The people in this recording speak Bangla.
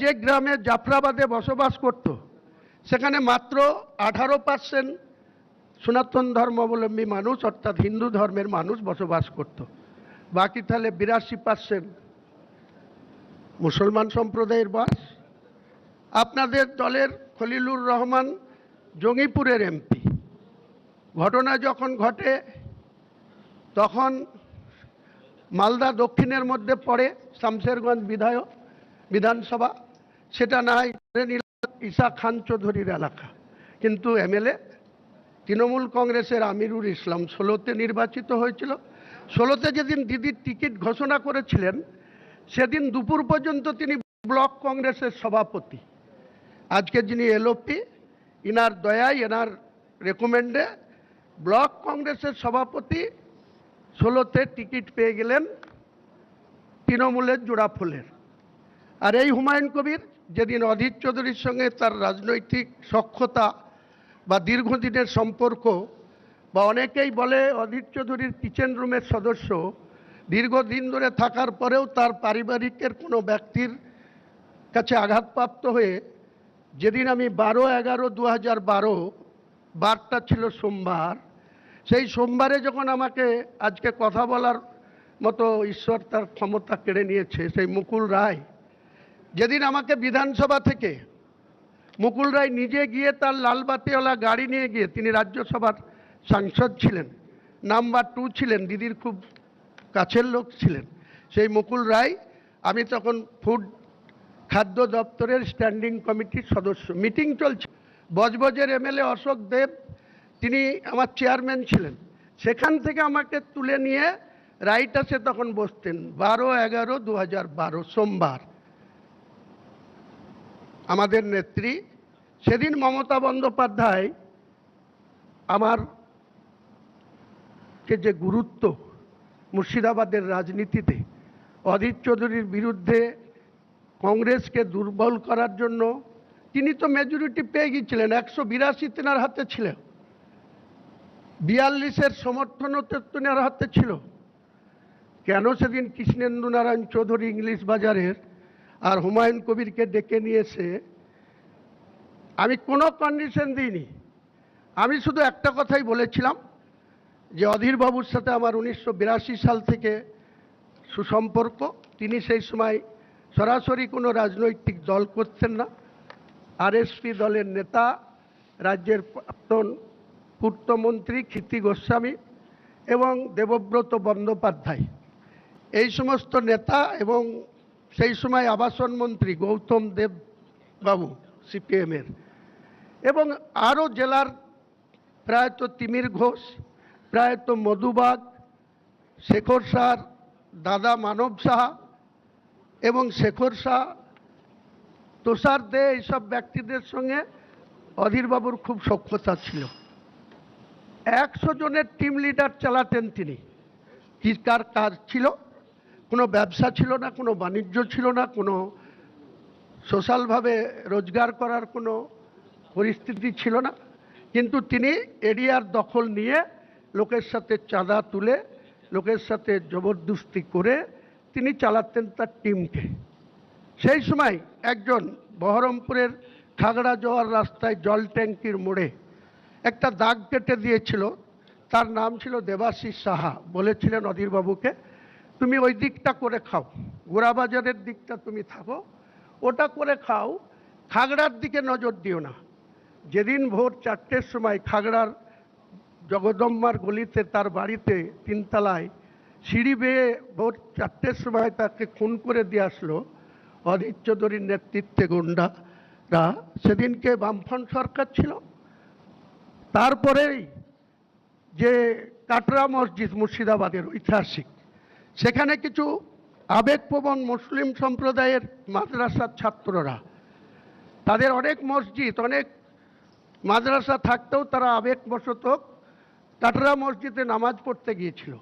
যে গ্রামে জাফরাবাদে বসবাস করত, সেখানে মাত্র আঠারো পার্সেন্ট সনাতন ধর্মাবলম্বী মানুষ, অর্থাৎ হিন্দু ধর্মের মানুষ বসবাস করত। বাকি তাহলে বিরাশি পার্সেন্ট মুসলমান সম্প্রদায়ের বাস। আপনাদের দলের খলিলুর রহমান জঙ্গিপুরের এমপি। ঘটনা যখন ঘটে, তখন মালদা দক্ষিণের মধ্যে পড়ে শামশেরগঞ্জ বিধায়ক। বিধানসভা, সেটা ধরে নিলাম ঈশা খান চৌধুরীর এলাকা। কিন্তু এমএলএ তৃণমূল কংগ্রেসের আমিরুল ইসলাম ষোলোতে নির্বাচিত হয়েছিল। ষোলোতে যেদিন দিদির টিকিট ঘোষণা করেছিলেন, সেদিন দুপুর পর্যন্ত তিনি ব্লক কংগ্রেসের সভাপতি। আজকে যিনি এলওপি, ইনার দয়ায় এনার রেকমেন্ডে ব্লক কংগ্রেসের সভাপতি ষোলোতে টিকিট পেয়ে গেলেন তৃণমূলের জোড়া ফুলের। আর এই হুমায়ুন কবির যেদিন অধীর চৌধুরীর সঙ্গে তার রাজনৈতিক সক্ষতা বা দীর্ঘদিনের সম্পর্ক বা অনেকেই বলে অধীর চৌধুরীর কিচেন রুমের সদস্য, দীর্ঘদিন ধরে থাকার পরেও তার পারিবারিকের কোনো ব্যক্তির কাছে আঘাতপ্রাপ্ত হয়ে যেদিন আমি বারো এগারো দু হাজার বারো, বারটা ছিল সোমবার, সেই সোমবারে যখন আমাকে আজকে কথা বলার মতো ঈশ্বর তার ক্ষমতা কেড়ে নিয়েছে, সেই মুকুল রায় যেদিন আমাকে বিধানসভা থেকে মুকুল রায় নিজে গিয়ে তার লালবাতিওয়ালা গাড়ি নিয়ে গিয়ে, তিনি রাজ্যসভার সাংসদ ছিলেন, নাম্বার টু ছিলেন, দিদির খুব কাছের লোক ছিলেন, সেই মুকুল রায়, আমি তখন ফুড খাদ্য দপ্তরের স্ট্যান্ডিং কমিটির সদস্য, মিটিং চলছে। বজবজের এমএলএ অশোক দেব, তিনি আমার চেয়ারম্যান ছিলেন। সেখান থেকে আমাকে তুলে নিয়ে রাইটাসে তখন বসতেন, বারো এগারো দু সোমবার। আমাদের নেত্রী। সেদিন মমতা বন্দ্যোপাধ্যায় আমার কে যে গুরুত্ব মুর্শিদাবাদের রাজনীতিতে, অধীর চৌধুরীর বিরুদ্ধে কংগ্রেসকে দুর্বল করার জন্য তিনি তো মেজরিটি পেয়ে গিয়েছিলেন, একশো বিরাশি তেনার হাতে ছিল। বিয়াল্লিশের সমর্থনও তো তেনার হাতে ছিল। কেন সেদিন কৃষ্ণেন্দু নারায়ণ চৌধুরী ইংলিশ বাজারের আর হুমায়ুন কবিরকে ডেকে নিয়েছে, আমি কোনো কন্ডিশন দিইনি। আমি শুধু একটা কথাই বলেছিলাম যে অধীরবাবুর সাথে আমার উনিশশো বিরাশি সাল থেকে সুসম্পর্ক। তিনি সেই সময় সরাসরি কোনো রাজনৈতিক দল করতেন না। আরএসপি দলের নেতা, রাজ্যের প্রাক্তন পূর্তমন্ত্রী কীর্তি গোস্বামী এবং দেবব্রত বন্দ্যোপাধ্যায়। এই সমস্ত নেতা এবং সেই সময় আবাসন মন্ত্রী গৌতম দেব বাবু, সিপিএমের। এবং আরও জেলার প্রায়ত তিমির ঘোষ, প্রায়ত মধুবাগ, শেখর সার, দাদা মানব সাহা এবং শেখর শাহ তুষার দে এইসব ব্যক্তিদের সঙ্গে অধীরবাবুর খুব সক্ষতা ছিল। একশো জনের টিম লিডার চালাতেন তিনি। কি কার কাজ ছিল? কোনো ব্যবসা ছিল না, কোনো বাণিজ্য ছিল না, কোনো সোশ্যালভাবে রোজগার করার কোনো পরিস্থিতি ছিল না। কিন্তু তিনি এরিয়ার দখল নিয়ে লোকের সাথে চাঁদা তুলে, লোকের সাথে জবরদস্তি করে তিনি চালাতেন তার টিমকে। সেই সময় একজন বহরমপুরের খাগড়া যাওয়ার রাস্তায় জল ট্যাঙ্কির মোড়ে একটা দাগ কেটে দিয়েছিল। তার নাম ছিল দেবাশিস সাহা, বলেছিলেন অধীরবাবুকে। তুমি ওই দিকটা করে খাও। গোড়াবাজারের দিকটা তুমি থাকো। ওটা করে খাও। খাগড়ার দিকে নজর দিও না। যেদিন ভোর চারটের সময় খাগড়ার জগদম্মার গলিতে তার বাড়িতে তিনতলায় সিঁড়ি বেয়ে ভোর চারটের সময় তাকে খুন করে দিয়ে আসলো অধীর চৌধুরীর নেতৃত্বে গুন্ডারা। সেদিনকে বামফ্রন্ট সরকার ছিল। তারপরেই যে কাটরা মসজিদ মুর্শিদাবাদের ঐতিহাসিক সেখানে কিছু আবেগপ্রবণ মুসলিম সম্প্রদায়ের মাদ্রাসার ছাত্ররা, তাদের অনেক মসজিদ, অনেক মাদ্রাসা থাকতেও তারা আবেগবশত কাটরা মসজিদে নামাজ পড়তে গিয়েছিল।